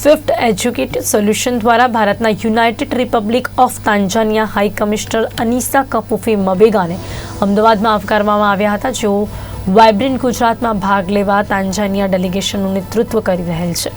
Swift educated solution દ્વારા ભારતના united republic of Tanzania high commissioner Anisa Kapufi મબેગાને અમદાવાદમાં આવકારવામાં આવ્યા હતા. જેઓ વાઇબ્રન્ટ ગુજરાતમાં ભાગ લેવા તાંજાનિયા ડેલિગેશનનું નેતૃત્વ કરી રહેલ છે.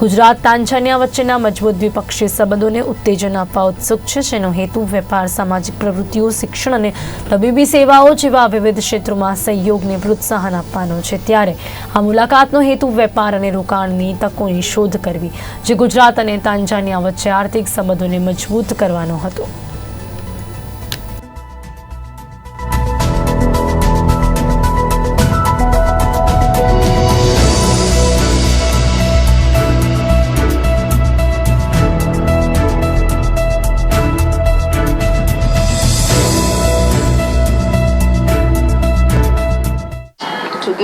ગુજરાત તાંજાનિયા વચ્ચેના મજબૂત દ્વિપક્ષીય સંબંધોને ઉત્તેજન આપવા ઉત્સુક છે, જેનો હેતુ વેપાર, સામાજિક પ્રવૃત્તિઓ, શિક્ષણ અને તબીબી સેવાઓ જેવા વિવિધ ક્ષેત્રોમાં સહયોગને પ્રોત્સાહન આપવાનો છે. ત્યારે આ મુલાકાતનો હેતુ વેપાર અને રોકાણની તકોની શોધ કરવી, જે ગુજરાત અને તાંજાનિયા વચ્ચે આર્થિક સંબંધોને મજબૂત કરવાનો હતો.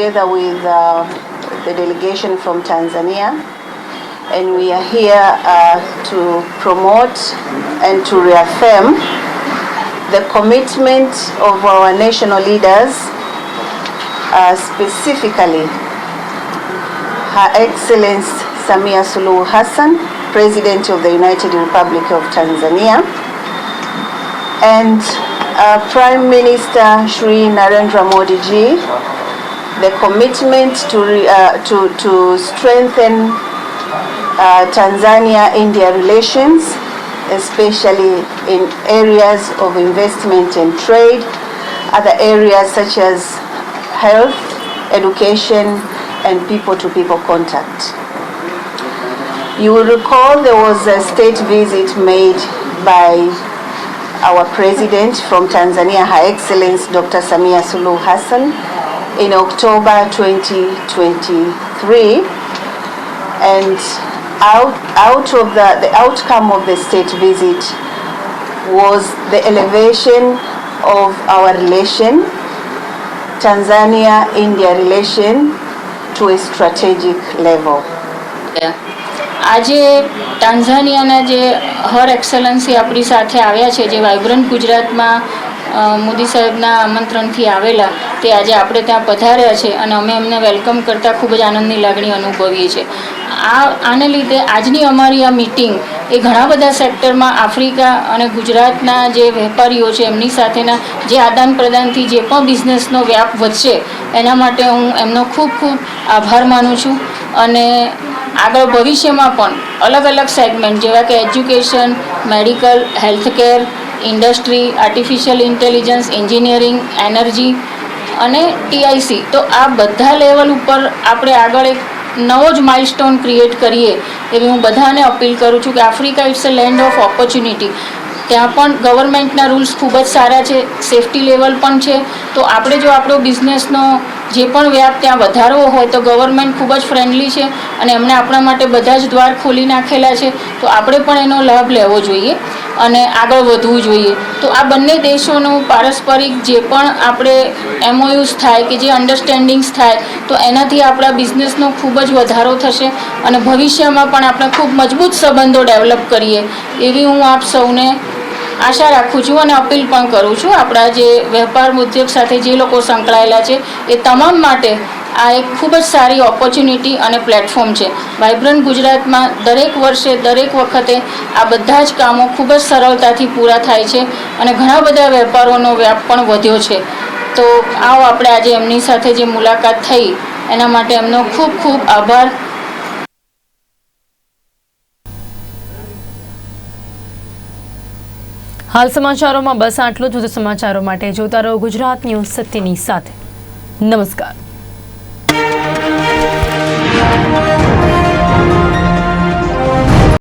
Together with uh, the delegation from Tanzania. And we are here uh, to promote and to reaffirm the commitment of our national leaders, uh, specifically Her Excellence Samia Suluhu Hassan, President of the United Republic of Tanzania, and uh, Prime Minister Shri Narendra Modi ji, the commitment to, uh, to, to strengthen uh, Tanzania-India relations, especially in areas of investment and trade, other areas such as health, education, and people-to-people contact. You will recall there was a state visit made by our president from Tanzania, Her Excellence Dr. Samia Suluhu Hassan, in October 2023 and out, out of the, the outcome of the state visit was the elevation of our relation, Tanzania-India relation to a strategic level. આજે ટાન્ઝાનિયાના જે હર excellency આપણી સાથે આવ્યા છે જે vibrant ગુજરાતમાં અ, મોદી સાહેબના આમંત્રણથી આવેલા તે આજે આપણે ત્યાં પધાર્યા છે અને અમે એમને વેલકમ કરતાં ખૂબ જ આનંદની લાગણી અનુભવીએ છીએ. આ, આને લીધે આજની અમારી આ મિટિંગ એ ઘણા બધા સેક્ટરમાં આફ્રિકા અને ગુજરાતના જે વેપારીઓ છે એમની સાથેના જે આદાન પ્રદાનથી જે પણ બિઝનેસનો વ્યાપ વધશે એના માટે હું એમનો ખૂબ ખૂબ આભાર માનું છું. અને આગળ ભવિષ્યમાં પણ અલગ અલગ સેગમેન્ટ જેવા કે education, medical, healthcare industry artificial intelligence engineering energy અને ટીઆઈસી તો આ બધા લેવલ ઉપર આપણે આગળ એક નવો જ માઇલસ્ટોન ક્રિએટ કરીએ એવી હું બધાને અપીલ કરું છું કે Africa it's a land of opportunity ત્યાં પણ ગવર્મેન્ટના રૂલ્સ ખૂબ જ સારા છે સેફટી લેવલ પણ છે. તો આપણે જો આપણો બિઝનેસનો જે પણ વ્યાપ ત્યાં વધારવો હોય તો ગવર્મેન્ટ ખૂબ જ ફ્રેન્ડલી છે અને એમણે આપણા માટે બધા જ દ્વાર ખોલી નાખેલા છે. તો આપણે પણ એનો લાભ લેવો જોઈએ. અને આગળ વધવું જોઈએ. તો આ બંને દેશોનું પારસ્પરિક જે પણ આપણે એમઓયુઝ થાય કે જે અન્ડરસ્ટેન્ડિંગ્સ થાય, તો એનાથી આપણા બિઝનેસનો ખૂબ જ વધારો થશે અને ભવિષ્યમાં પણ આપણે ખૂબ મજબૂત સંબંધો ડેવલપ કરીએ. એવી હું આપ સૌને આશા રાખું છું અને અપીલ પણ કરું છું. આપણા જે વેપાર ઉદ્યોગ સાથે જે લોકો સંકળાયેલા છે, એ તમામ માટે આ એક ખૂબ જ સારી ઓપોર્ચ્યુનિટી અને પ્લેટફોર્મ છે. વાઇબ્રન્ટ ગુજરાતમાં દરેક વર્ષે, દરેક વખતે આ બધા જ કામો ખૂબ જ સરળતાથી પૂરા થાય છે અને ઘણા બધા વેપારોનો વ્યાપ પણ વધ્યો છે. તો આવો આપણે આજે એમની સાથે જે મુલાકાત થઈ, એના માટે એમનો ખૂબ ખૂબ આભાર. હાલ સમાચારોમાં બસ આટલું જ. સમાચારો માટે જોતા રહો ગુજરાત ન્યૂઝ સત્યની સાથે. નમસ્કાર. Música